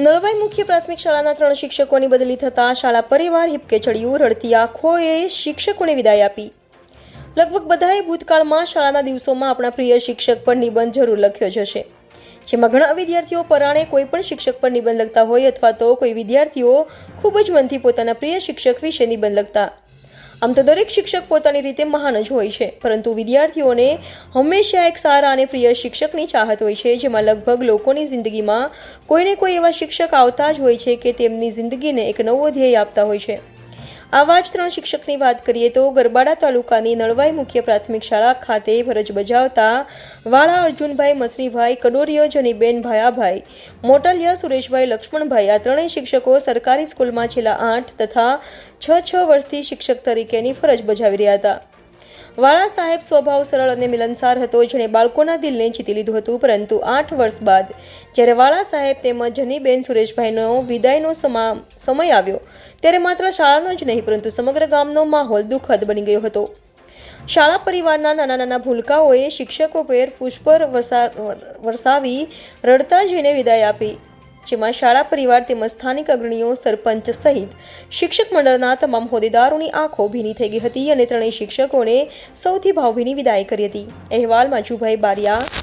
નળવાઈ મુખ્ય પ્રાથમિક શાળાના ત્રણ શિક્ષકોની બદલી થતાં શાળા પરિવાર હિપકે ચડ્યું રડતી આંખોએ શિક્ષકોને વિદાય આપી. લગભગ બધાએ ભૂતકાળમાં શાળાના દિવસોમાં આપણા પ્રિય શિક્ષક પર નિબંધ જરૂર લખ્યો જ હશે. જેમાં ઘણા વિદ્યાર્થીઓ પરાણે કોઈ પણ શિક્ષક પર નિબંધ લખતા હોય અથવા તો કોઈ વિદ્યાર્થીઓ ખૂબ જ મનથી પોતાના પ્રિય શિક્ષક વિશે નિબંધ લખતા. આમ તો દરેક શિક્ષક પોતાની રીતે મહાન જ હોય છે. પરંતુ વિદ્યાર્થીઓને હંમેશા એક સારા અને પ્રિય શિક્ષકની ચાહત હોય છે, જેમાં લગભગ લોકોની જિંદગીમાં કોઈને કોઈ એવા શિક્ષક આવતા જ હોય છે કે તેમની જિંદગીને એક નવો ધ્યેય આપતા હોય છે. આવા જ ત્રણ શિક્ષકની વાત કરીએ તો ગરબાડા તાલુકાની નળવાઈ મુખ્ય પ્રાથમિક શાળા ખાતે ફરજ બજાવતા વાળા અર્જુનભાઈ મસરીભાઈ કડોરિય જનીબેન ભાયાભાઈ મોટલિયા સુરેશભાઈ, લક્ષ્મણભાઈ આ ત્રણેય શિક્ષકો સરકારી સ્કૂલમાં છેલ્લા આઠ તથા છ છ વર્ષથી શિક્ષક તરીકેની ફરજ બજાવી રહ્યા હતા. વાળા સાહેબ સ્વભાવ સરળ અને મિલનસાર હતો. જેણે બાળકોના દિલને જીતી લીધું હતું, પરંતુ આઠ વર્ષ બાદ જ્યારે વાળા સાહેબ તેમજ જનીબેન સુરેશભાઈનો વિદાયનો સમા, સમય આવ્યો, ત્યારે માત્ર શાળાનો જ નહીં, પરંતુ સમગ્ર ગામનો માહોલ દુઃખદ બની ગયો હતો. શાળા પરિવારના નાના નાના ભૂલકાઓએ શિક્ષકો પર પુષ્પર વરસાવી રડતા જઈને વિદાય આપી. જેમાં શાળા પરિવાર તેમજ સ્થાનિક અગ્રણીઓ, સરપંચ સહિત શિક્ષક મંડળના તમામ હોદ્દેદારોની આંખો ભીની થઈ ગઈ હતી અને ત્રણેય શિક્ષકોને સૌથી ભાવભીની વિદાય કરી હતી. અહેવાલ માજુભાઈ બારિયા